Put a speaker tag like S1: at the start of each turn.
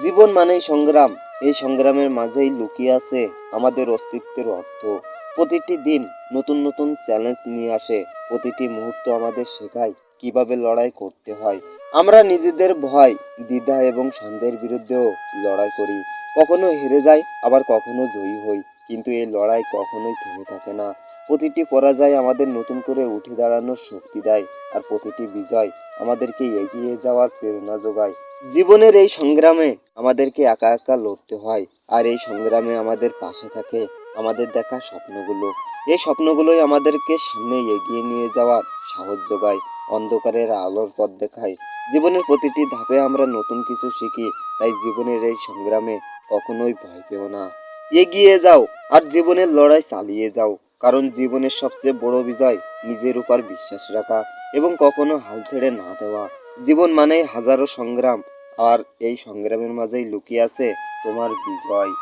S1: জীবন মানেই সংগ্রাম। এই সংগ্রামের মাঝেই লুকিয়ে আছে আমাদের অস্তিত্বের অর্থ। প্রতিটি দিন নতুন নতুন চ্যালেঞ্জ নিয়ে আসে। প্রতিটি মুহূর্ত আমাদের শেখায় কীভাবে লড়াই করতে হয়। আমরা নিজেদের ভয়, দ্বিধা এবং সন্দেহের বিরুদ্ধেও লড়াই করি। কখনো হেরে যাই, আবার কখনো জয়ী হই। কিন্তু এই লড়াই কখনোই থেমে থাকে না। প্রতিটি পরাজয় আমাদের নতুন করে উঠে দাঁড়ানোর শক্তি দেয়। আর প্রতিটি বিজয় আমাদেরকে এগিয়ে যাওয়ার প্রেরণা যোগায়। জীবনের এই সংগ্রামে আমাদেরকে একা একা লড়তে হয়, আর এই সংগ্রামে আমাদের পাশে থাকে আমাদের দেখা স্বপ্নগুলো। এই স্বপ্নগুলোই আমাদেরকে সামনে এগিয়ে নিয়ে যাওয়ার সাহস যোগায়, অন্ধকারের আলোর পথ দেখায়। জীবনের প্রতিটি ধাপে আমরা নতুন কিছু শিখি, তাই জীবনের এই সংগ্রামে কখনোই ভয় পেও না। এগিয়ে যাও, আর জীবনের লড়াই চালিয়ে যাও, কারণ জীবনের সবচেয়ে বড় বিজয় নিজের উপর বিশ্বাস রাখা এবং কখনো হাল ছেড়ে না দেওয়া। জীবন মানেই হাজারো সংগ্রাম আর এই সংগ্রামের মাঝেই লুকিয়ে আছে তোমার বিজয়।